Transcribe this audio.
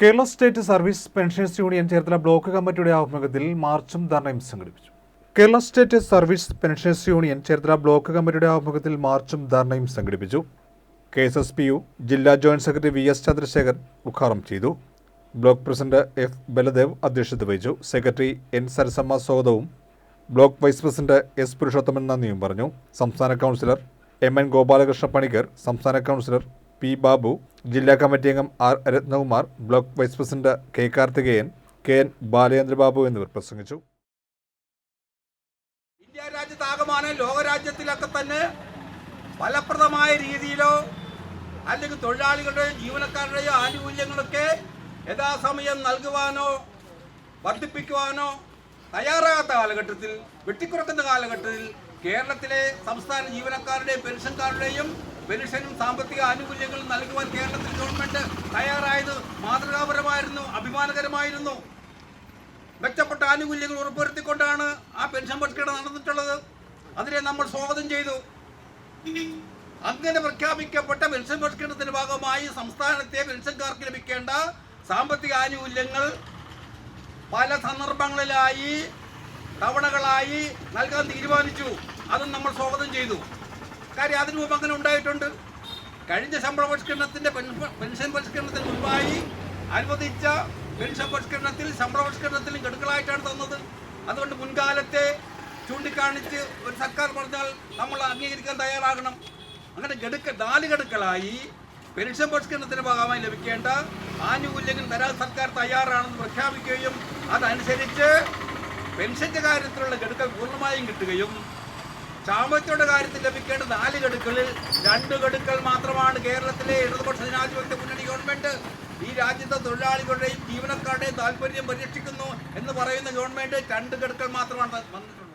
Kerala state service pensions union Cherthala block കമ്മിറ്റിയുടെ ആഭിമുഖ്യത്തിൽ മാർച്ചും ധർണയും സംഘടിപ്പിച്ചു. Kerala state service pensions union Cherthala block കമ്മിറ്റിയുടെ ആഭിമുഖ്യത്തിൽ മാർച്ചും ധർണയും സംഘടിപ്പിച്ചു. K S S P U ജില്ലാ joint secretary V S Chandrasekhar ഉദ്ഘാടനം ചെയ്തു. ബ്ലോക്ക് പ്രസിഡന്റ് എഫ് ബലദേവ് അധ്യക്ഷത വഹിച്ചു. സെക്രട്ടറി എൻ സരസമ്മ സ്വാഗതവും block vice president S Purushothaman നന്ദിയും പറഞ്ഞു. സംസ്ഥാന councillor M N Gopalakrishna Panicker സംസ്ഥാന കൗൺസിലർ പി ബാബു ജില്ലാ കമ്മിറ്റി അംഗം R Ratnakumar block vice president K Karthikeyan K N Balachandrababu എന്നിവർ പ്രസംഗിച്ചു. ഇന്ത്യ രാജ്യത്താകമാനം ലോകരാജ്യത്തിലൊക്കെ തന്നെ ഫലപ്രദമായ രീതിയിലോ അല്ലെങ്കിൽ തൊഴിലാളികളുടെയോ ജീവനക്കാരുടെയോ ആനുകൂല്യങ്ങളൊക്കെ യഥാസമയം നൽകുവാനോ വർദ്ധിപ്പിക്കുവാനോ തയ്യാറാകാത്ത കാലഘട്ടത്തിൽ വെട്ടിക്കുറക്കുന്ന കാലഘട്ടത്തിൽ കേരളത്തിലെ സംസ്ഥാന ജീവനക്കാരുടെയും പെൻഷൻകാരുടെയും പെൻഷനും സാമ്പത്തിക ആനുകൂല്യങ്ങളും നൽകുവാൻ കേരളത്തിൽ ഗവൺമെന്റ് തയ്യാറായത് മാതൃകാപരമായിരുന്നു അഭിമാനകരമായിരുന്നു. മെച്ചപ്പെട്ട ആനുകൂല്യങ്ങൾ ഉറപ്പുവരുത്തിക്കൊണ്ടാണ് ആ പെൻഷൻ പരിഷ്കരണം നടന്നിട്ടുള്ളത്. അതിനെ നമ്മൾ സ്വാഗതം ചെയ്തു. അങ്ങനെ പ്രഖ്യാപിക്കപ്പെട്ട പെൻഷൻ പരിഷ്കരണത്തിന്റെ ഭാഗമായി സംസ്ഥാനത്തെ പെൻഷൻകാർക്ക് ലഭിക്കേണ്ട സാമ്പത്തിക ആനുകൂല്യങ്ങൾ പല സന്ദർഭങ്ങളിലായി തവണകളായി നൽകാൻ തീരുമാനിച്ചു. അതും നമ്മൾ സ്വാഗതം ചെയ്തു. കാര്യം അതിനു മുമ്പ് അങ്ങനെ ഉണ്ടായിട്ടുണ്ട്. കഴിഞ്ഞ ശമ്പള പരിഷ്കരണത്തിന്റെ പെൻഷൻ പരിഷ്കരണത്തിന് മുമ്പായി അനുവദിച്ച പെൻഷൻ പരിഷ്കരണത്തിൽ ശമ്പള പരിഷ്കരണത്തിലും ഗഡുക്കളായിട്ടാണ് തന്നത്. അതുകൊണ്ട് മുൻകാലത്തെ ചൂണ്ടിക്കാണിച്ച് ഒരു സർക്കാർ പറഞ്ഞാൽ നമ്മൾ അംഗീകരിക്കാൻ തയ്യാറാകണം. അങ്ങനെ ഗഡുക്ക നാല് ഗഡുക്കളായി പെൻഷൻ പരിഷ്കരണത്തിന്റെ ഭാഗമായി ലഭിക്കേണ്ട ആനുകൂല്യങ്ങൾ തരാൻ സർക്കാർ തയ്യാറാണെന്ന് പ്രഖ്യാപിക്കുകയും അതനുസരിച്ച് പെൻഷന്റെ കാര്യത്തിലുള്ള ഗഡുക്കൾ പൂർണമായും കിട്ടുകയും സാമ്പത്തികയുടെ കാര്യത്തിൽ ലഭിക്കേണ്ട നാല് ഗഡുക്കളിൽ രണ്ട് ഗഡുക്കൾ മാത്രമാണ് കേരളത്തിലെ ഇടതുപക്ഷ ജനാധിപത്യ മുന്നണി ഗവൺമെന്റ്. ഈ രാജ്യത്തെ തൊഴിലാളികളുടെയും ജീവനക്കാരുടെയും താല്പര്യം പരിരക്ഷിക്കുന്നു എന്ന് പറയുന്ന ഗവൺമെന്റ് രണ്ട് ഗഡുക്കൾ മാത്രമാണ് വന്നിട്ടുള്ളത്.